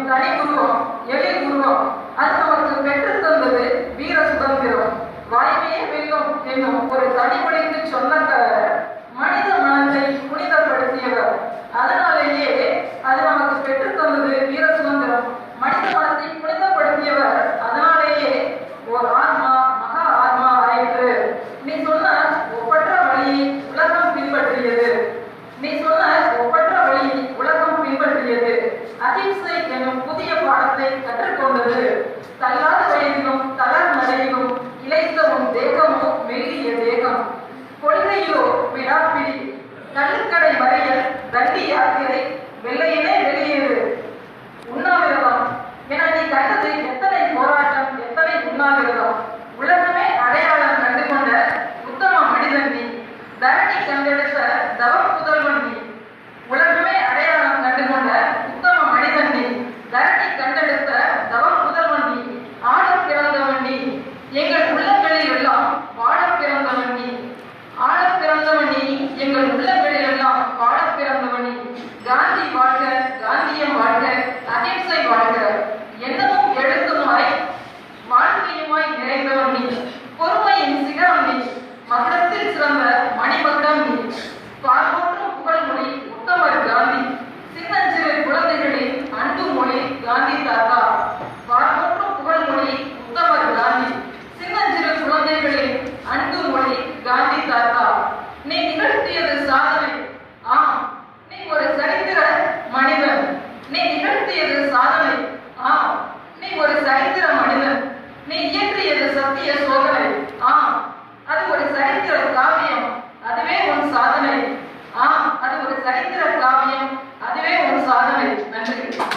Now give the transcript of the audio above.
என்னும் தனி உருவம் எளிய உருவம். அது நமக்கு பெற்று தந்தது வீர சுதந்திரம். வாய்மையே வெல்லும் என்னும் ஒரு தனிப்படைத்து சொந்தக்காரர் மனித மனத்தை புனிதப்படுத்தியவர். அதனாலேயே அது நமக்கு பெற்று தந்தது வீர சுதந்திரம். மனித மனத்தை புனிதப்படுத்தியவர். அதனாலேயே ஒரு ஆத்மா மகா ஆத்மா ஆயிற்று. நீ சொன்ன ஒப்பற்ற வழி உலகம் பின்பற்றியது. நீ சொன்ன ஒப்பற்ற வழி உலகம் பின்பற்றியது. அகிம்சை என்னும் புதிய பாடத்தை கற்றுக்கொண்டது தள்ளாத வயதிலும் தளர் மலையிலும் இழைத்த உன் தேகமோ மெல்லிய தேகம். கொள்கையிலோ விடாப்பிடி கள்ளுக்கடை வரையில் தண்டி யாத்திரை வெள்ளையனே வெளியேறு. உண்ணாவிரதம். என நீ கண்டது எத்தனை போராட்டம் எத்தனை உண்ணாவிரதம்? உலகமே அடையாளம் கண்டு கொண்ட உத்தம மனிதன் நீ தரணி கண்டெடுத்த தவ புதல்வன் நீ உலகமே அடையாளம் கண்டு கொண்ட உத்தம மனிதன் நீ தரணி கண்டெடுத்த தவ காந்தி தாத்தா புகழ் புகழ்மொழி உத்தமர் காந்தி சின்னஞ்சிறு குழந்தைகளின் அன்பு மொழி காந்தி தாத்தா. நீ நிகழ்த்தியது சாதனை. ஆம் நீ ஒரு சரித்திர மனிதன். நீ நிகழ்த்தியது சாதனை. ஆம் நீ ஒரு சரித்திர மனிதன். நீ இயற்றியது சத்திய சோதனை. ஆம் அது ஒரு சரித்திர காவியம் அதுவே உன் சாதனை. ஆம் அது ஒரு சரித்திர காவியம் அதுவே உன் சாதனை. நன்றி.